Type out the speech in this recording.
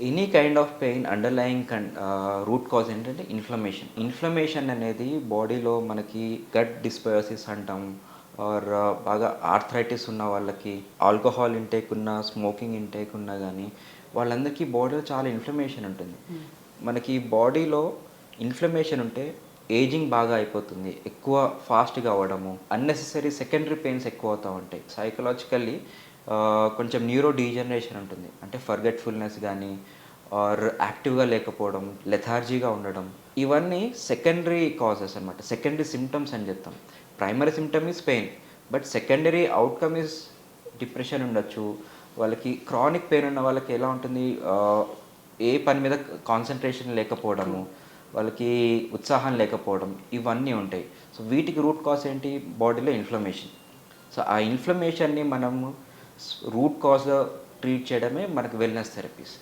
Any kind of pain underlying root cause ఏంటంటే inflammation inflammation అనేది బాడీలో మనకి గట్ డిస్బయోసిస్ అంటాం ఆర్ బాగా ఆర్థరైటిస్ ఉన్న వాళ్ళకి ఆల్కహాల్ ఇంటేక్ ఉన్న స్మోకింగ్ ఇంటేక్ ఉన్నా కానీ వాళ్ళందరికీ బాడీలో చాలా ఇన్ఫ్లమేషన్ ఉంటుంది. మనకి బాడీలో ఇన్ఫ్లమేషన్ ఉంటే ఏజింగ్ బాగా అయిపోతుంది ఎక్కువ ఫాస్ట్గా అవ్వడము అన్నెసెసరీ సెకండరీ పెయిన్స్ ఎక్కువ అవుతూ ఉంటాయి. సైకలాజికల్లీ కొంచెం న్యూరో డీజనరేషన్ ఉంటుంది. అంటే ఫర్గెట్ఫుల్నెస్ కానీ ఆర్ యాక్టివ్గా లేకపోవడం లెథార్జీగా ఉండడం ఇవన్నీ సెకండరీ కాజెస్ అనమాట సెకండరీ సిమ్టమ్స్ అని చెప్తాం. Primary symptom is pain but secondary outcome is depression ఉండొచ్చు. వాళ్ళకి క్రానిక్ పెయిన్ ఉన్న వాళ్ళకి ఎలా ఉంటుంది? ఏ పని మీద కాన్సన్ట్రేషన్ లేకపోవడము వాళ్ళకి ఉత్సాహం లేకపోవడం ఇవన్నీ ఉంటాయి. సో వీటికి రూట్ కాజ్ ఏంటి? బాడీలో ఇన్ఫ్లమేషన్ సో ఆ ఇన్ఫ్లమేషన్ని మనము రూట్ కాజ్లో ట్రీట్ చేయడమే మనకు వెల్నెస్ థెరపీస్